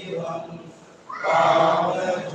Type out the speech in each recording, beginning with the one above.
शिवं कामज्योतिष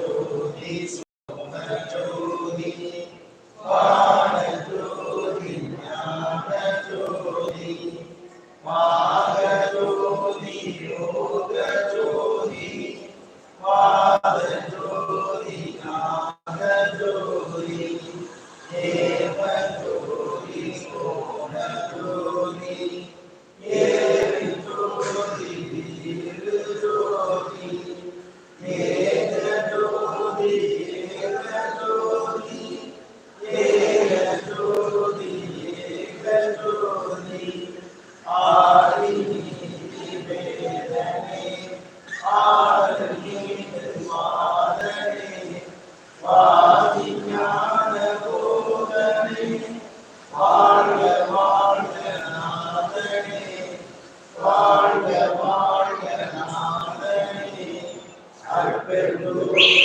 Thank you.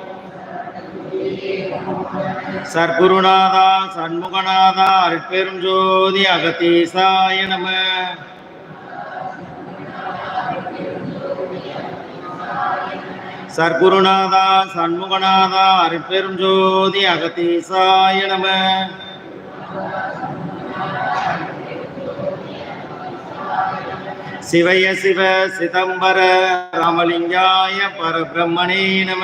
சர்க்குருநாதா சண்முகநாதா அருட்பெரும் ஜோதி அகத்தீசாய நம. சர்க்குருநாதா சண்முகநாதா அருட்பெரும் ஜோதி அகத்தீசாய நம. சிவய சிவ சிதம்பர ராமலிங்காய பரபிரம்மணே நம.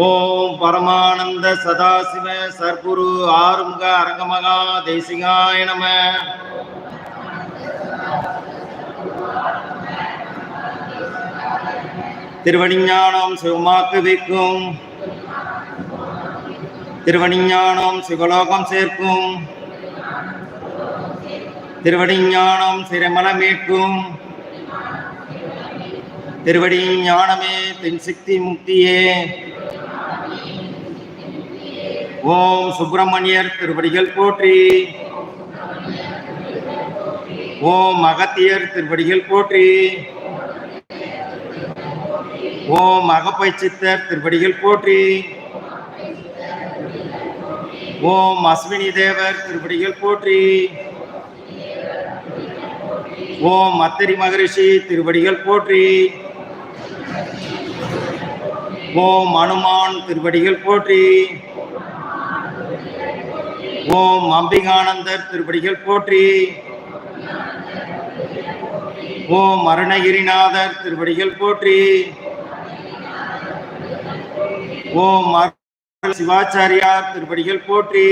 ஓம் பரமானந்த சதாசிவ சர்க்குரு ஆறுமுக அரங்கமகா தேசிகாய நம. திருவடிஞானம் சிவமாக்கு வைக்கும் திருவணிஞானம் சிவலோகம் சேர்க்கும் திருவணிஞானம் சிரமல மீட்கும் திருவடி ஞானமே தென் சக்தி முக்தியே. ஓம் சுப்பிரமணியர் திருவடிகள் போற்றி. ஓம் அகத்தியர் திருவடிகள் போற்றி. ஓம் அகப்பை சித்தர் திருவடிகள் போற்றி. ஓம் அஸ்வினி தேவர் திருவடிகள் போற்றி. ஓம் அத்தரி மகரிஷி திருவடிகள் போற்றி. ஓம் அனுமான் திருப்படிகள் போற்றி. ஓம் அம்பிகானந்தர் திருப்படிகள் போற்றி. ஓம் அருணகிரிநாதர் திருப்படிகள் போற்றி. ஓம் சிவாச்சாரியார் திருப்படிகள் போற்றி.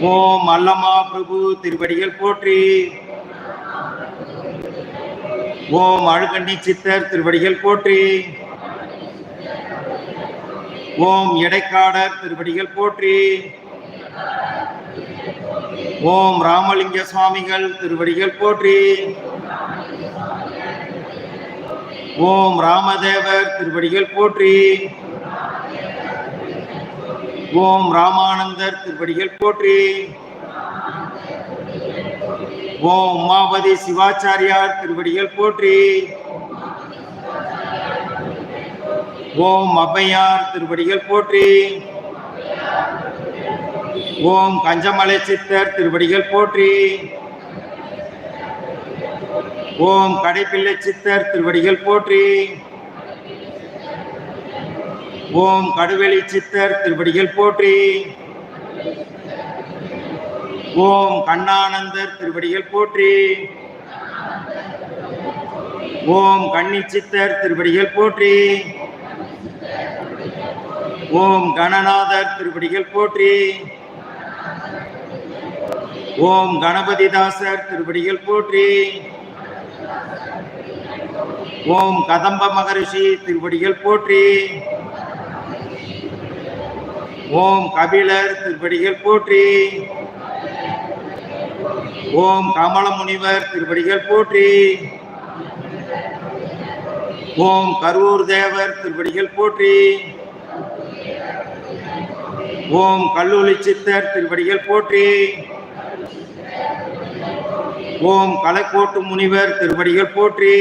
ஓம் அல்லமா பிரபு திருப்படிகள் போற்றி. ஓம் அழுகண்டி சித்தர் திருவடிகள் போற்றி. ஓம் எடைக்காடர் திருவடிகள் போற்றி. ஓம் ராமலிங்க சுவாமிகள் திருவடிகள் போற்றி. ஓம் ராமதேவர் திருவடிகள் போற்றி. ஓம் ராமானந்தர் திருவடிகள் போற்றி. ஓம் உமாபதி சிவாச்சாரியார் திருவடிகள் போற்றி. ஓம் அவ்வையார் திருவடிகள் போற்றி. ஓம் கஞ்சமலை சித்தர் திருவடிகள் போற்றி. ஓம் கடைப்பிள்ளை சித்தர் திருவடிகள் போற்றி. ஓம் கடுவெளி சித்தர் திருவடிகள் போற்றி. ஓம் கண்ணானந்தர் திருவடிகள் போற்றி. ஓம் கன்னிச்சித்தர் திருவடிகள் போற்றி. ஓம் கணநாதர் திருவடிகள் போற்றி. ஓம் கணபதிதாசர் திருவடிகள் போற்றி. ஓம் கதம்ப மகரிஷி திருவடிகள் போற்றி. ஓம் கபிலர் திருவடிகள் போற்றி. ஓம் கமல முனிவர் திருப்படிகள் போற்றி. ஓம் கரூர் தேவர் திருப்படிகள் போற்றி. ஓம் கல்லூலி சித்தர் திருப்படிகள் போற்றி. ஓம் கலைக்கோட்டு முனிவர் திருப்படிகள் போற்றி.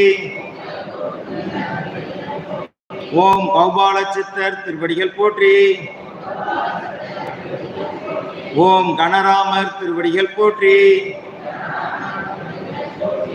ஓம் கௌபால சித்தர் திருப்படிகள் போற்றி. ஓம் கணராமர் திருவடிகள் போற்றி.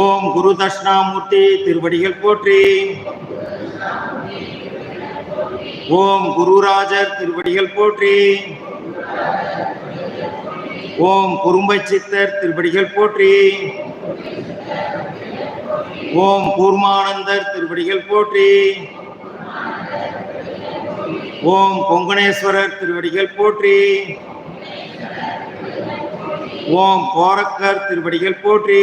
ஓம் குரு தட்சிணாமூர்த்தி திருவடிகள் போற்றி. ஓம் குருராஜர் திருவடிகள் போற்றி. ஓம் குறும்பை சித்தர் திருவடிகள் போற்றி. ஓம் கூர்மானந்தர் திருவடிகள் போற்றி. ஓம் பொங்கனேஸ்வரர் திருவடிகள் போற்றி. ஓம் கோரக்கர் திருவடிகள் போற்றி.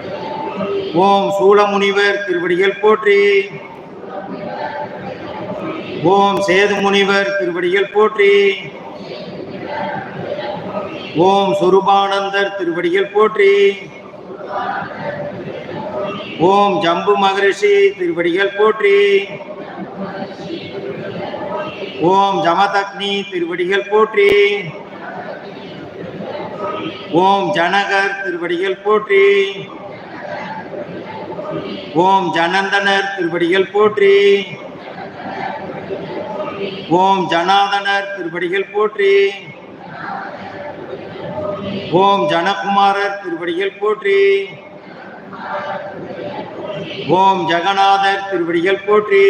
ஓம் சூளமுனிவர் திருவடிகள் போற்றி. ஓம் சேதுமுனிவர் திருவடிகள் போற்றி. ஓம் சுரூபானந்தர் திருவடிகள் போற்றி. ஓம் ஜம்பு மகரிஷி திருவடிகள் போற்றி. ஓம் ஜமதக்னி திருவடிகள் போற்றி. ஓம் ஜனகர் திருவடிகள் போற்றி. ஓம் ஜனந்தனர் திருப்படிகள் போற்றி. ஓம் ஜனாதனர் திருப்படிகள் போற்றி. ஓம் ஜனகுமாரர் திருப்படிகள் போற்றி. ஓம் ஜெகநாதர் திருவடிகள் போற்றி.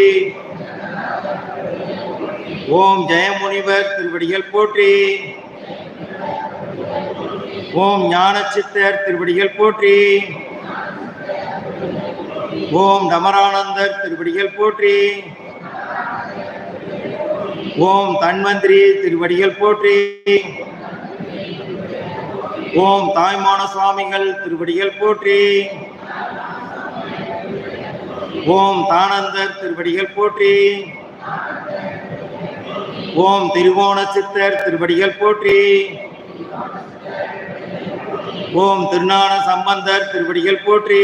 ஓம் ஜெயமுனிவர் திருவடிகள் போற்றி. ஓம் ஞானச்சித்தர் திருவடிகள் போற்றி. ஓம் தமரானந்தர் திருவடிகள் போற்றி. ஓம் தன்வந்திரி திருவடிகள் போற்றி. ஓம் தாய்மான சுவாமிகள் திருவடிகள் போற்றி. ஓம் தானந்தர் திருவடிகள் போற்றி. ஓம் திருவோண சித்தர் திருவடிகள் போற்றி. ஓம் திருஞான சம்பந்தர் திருவடிகள் போற்றி.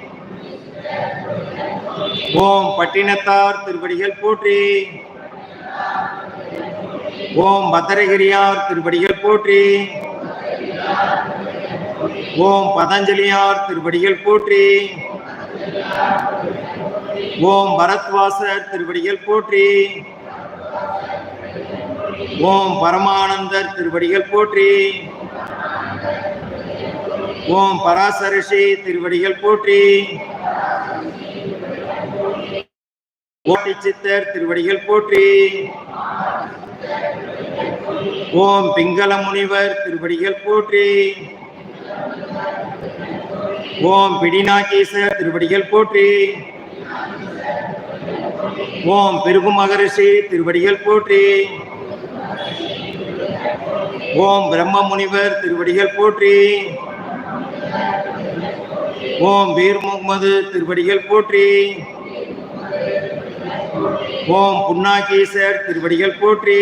ஓம் பட்டினத்தார் திருப்படிகள் போற்றி. ஓம் பத்திரகிரியார் திருப்படிகள் போற்றி. ஓம் பதஞ்சலியார் திருப்படிகள் போற்றி. ஓம் பரத்வாசர் திருவடிகள் போற்றி. ஓம் பரமானந்தர் திருவடிகள் போற்றி. ஓம் பராசரிஷி திருவடிகள் போற்றி. ஓட்டி சித்தர் திருவடிகள் போற்றி. ஓம் பிங்கள முனிவர் திருவடிகள் போற்றி. ஓம் பிடிநாகீசர் திருவடிகள் போற்றி. ஓம் பிருகு மகரிஷி திருவடிகள் போற்றி. ஓம் பிரம்ம முனிவர் திருவடிகள் போற்றி. ஓம் வீர் முகமது திருவடிகள் போற்றி. ஓம் புன்னாகீசர் திருவடிகள் போற்றி.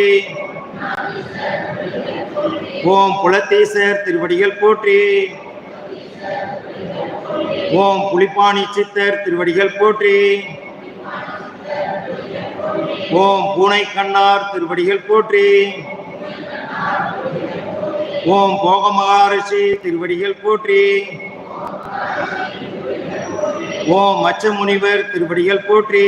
ஓம் புலத்தீசர் திருவடிகள் போற்றி. ஓம் புலிப்பாணி சித்தர் திருவடிகள் போற்றி. ஓம் பூனை கண்ணார் திருவடிகள் போற்றி. ஓம் போக மகாரிஷி திருவடிகள் போற்றி. ஓம் மச்ச முனிவர் திருவடிகள் போற்றி.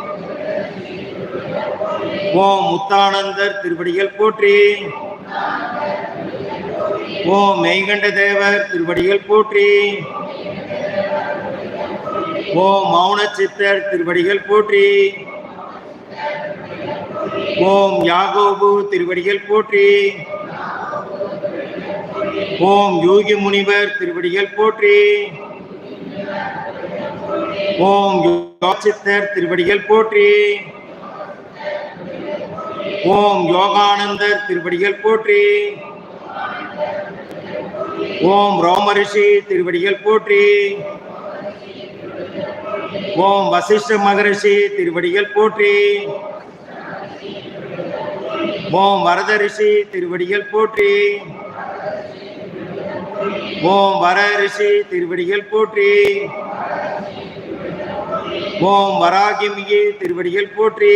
ஓம் முத்தானந்தர் திருவடிகள் போற்றி. ஓம் மெய்கண்ட தேவர் திருவடிகள் போற்றி. ஓம் மௌன சித்தர் திருவடிகள் போற்றி. ஓம் யாகோபு திருவடிகள் போற்றி. ஓம் யோகி முனிவர் திருவடிகள் போற்றி. ஓம் யோசித்தர் திருவடிகள் போற்றி. ஓம் யோகானந்தர் திருவடிகள் போற்றி. ஓம் ரோமரிஷி திருவடிகள் போற்றி. ஓம் வசிஷ்ட மகரிஷி திருவடிகள் போற்றி. ஓம் வரத ரிஷி திருவடிகள் போற்றி. ஓம் வர ரிஷி திருவடிகள் போற்றி. ஓம் வராகிமிகி திருவடிகள் போற்றி.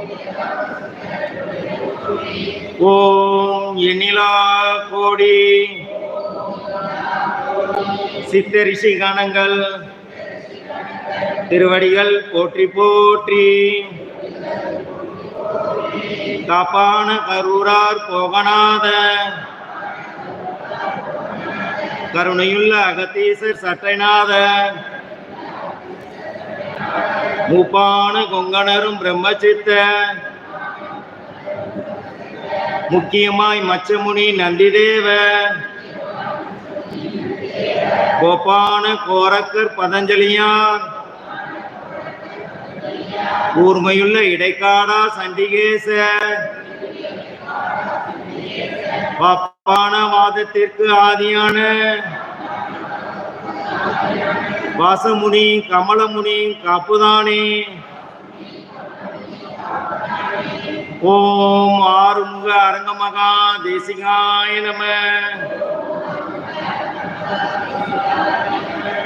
ஓம் எண்ணிலா கோடி. சித்தரிசி கணங்கள் திருவடிகள் போற்றி போற்றி. காப்பான கரூரார் போகநாத. கருணையுள்ள அகத்தீசர் சட்டைநாத. மூப்பான கொங்கணரும் பிரம்மசித்த. முக்கியமாய் மச்சமுனி நந்திதேவ. கோபான கோரக்கர் பதஞ்சலியார் கூர்மையுள்ள இடைக்காடா சண்டிகேச. பப்பான வாதத்திற்கு ஆதியான. வாசமுனி கமலமுனி காப்புதானே. ஓம் ஆறுமுக அரங்கமகா தேசிகாய நம.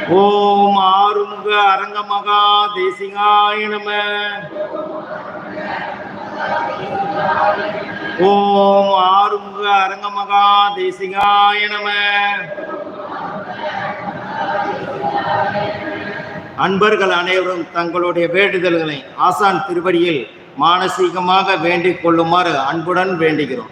ஓம் ஆறுமுக அரங்கமகா தேசிகாய நம. ஓம் ஆறுமுக அரங்கமகா தேசிகாய நம. அன்பர்கள் அனைவரும் தங்களுடைய வேண்டுதல்களை ஆசான் திருவடியில் மானசீகமாக வேண்டிக் கொள்ளுமாறு அன்புடன் வேண்டுகிறோம்.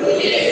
Yes.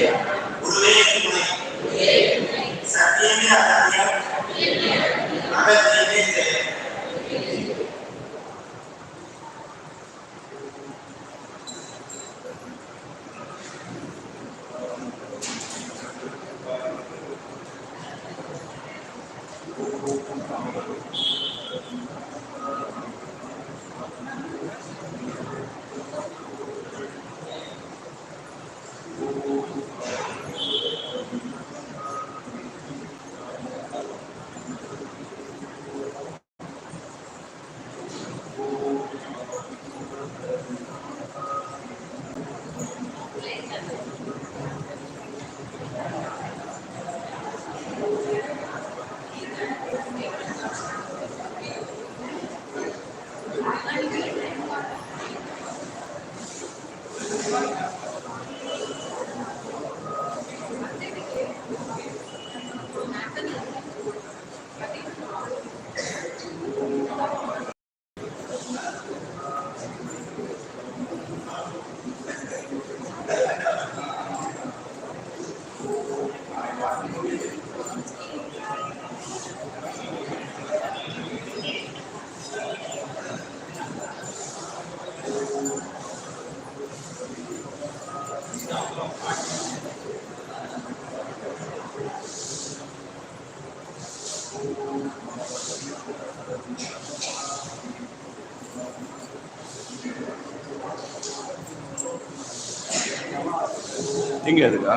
எங்கே இருக்கா?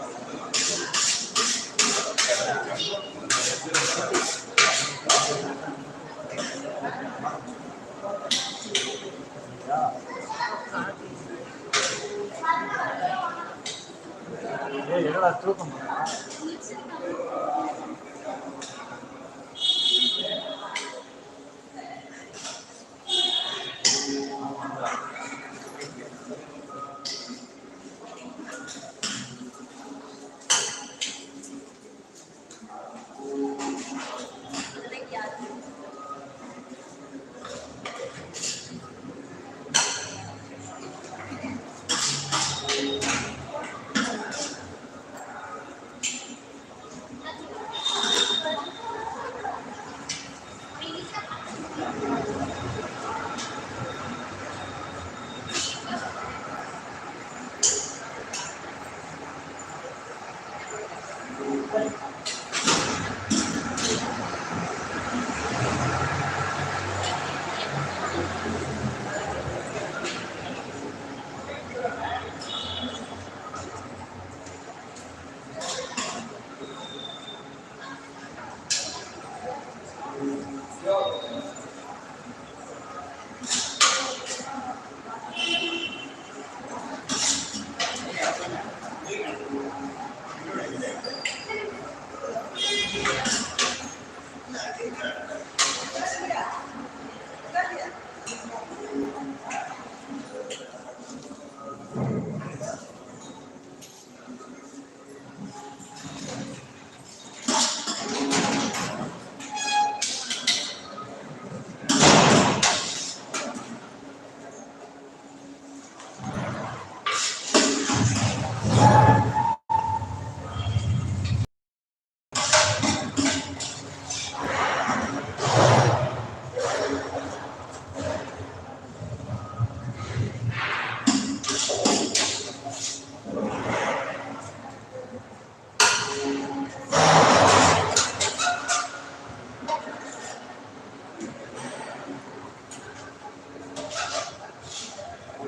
thank Yeah.